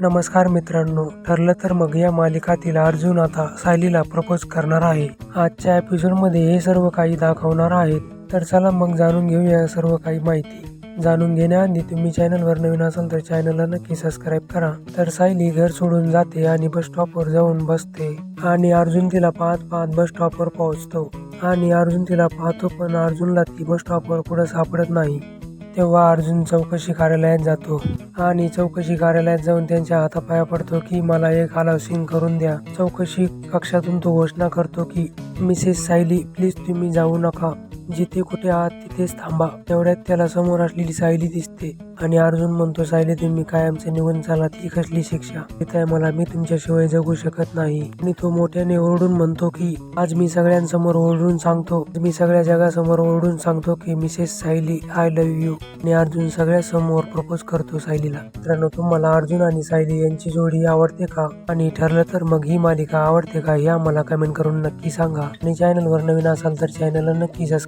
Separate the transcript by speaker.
Speaker 1: नमस्कार मित्रांनो ठरलं तर मग या मालिकातील अर्जुन आता सायलीला प्रपोज करणार आहे. आजच्या एपिसोडमध्ये हे सर्व काही दाखवणार आहेत. तर चला मग जाणून घेऊया सर्व काही माहिती. जाणून घेण्याआधी तुम्ही चॅनलवर नवीन असाल तर चॅनलला नक्की सबस्क्राईब करा. तर सायली घर सोडून जाते आणि बस स्टॉपवर जाऊन बसते. आणि अर्जुन तिला पाहत पाहत बस स्टॉपवर पोहोचतो. आणि अर्जुन तिला पाहतो पण अर्जुनला ती बस स्टॉपवर कुठं सापडत नाही. तेव्हा अर्जुन चौकशी कार्यालयात जातो आणि चौकशी कार्यालयात जाऊन त्यांच्या हातापाया पडतो की मला एक आलाउसिंग करून द्या. चौकशी कक्षातून तो घोषणा करतो की मिसेस सायली प्लीज तुम्ही जाऊ नका. जिथे कुठे आहात तिथेच थांबा. तेवढ्यात त्याला समोर असलेली सायली दिसते. आणि अर्जुन म्हणतो सायली तुम्ही कायमचे निघून चालात ती कसली शिक्षा? तिथे मला. मी तुमच्याशिवाय जगू शकत नाही. आणि तो मोठ्याने ओरडून म्हणतो की आज मी सगळ्यांसमोर ओरडून सांगतो. मी सगळ्या जगासमोर ओरडून सांगतो की Mrs Sayali I love you. आणि अर्जुन सगळ्या समोर प्रपोज करतो सायलीला. मित्रांनो तुम्हाला अर्जुन आणि सायली यांची जोडी आवडते का? आणि ठरलं तर मग ही मालिका आवडते का? हे आम्हाला कमेंट करून नक्की सांगा. आणि चॅनलवर नवीन असाल तर चॅनलला नक्की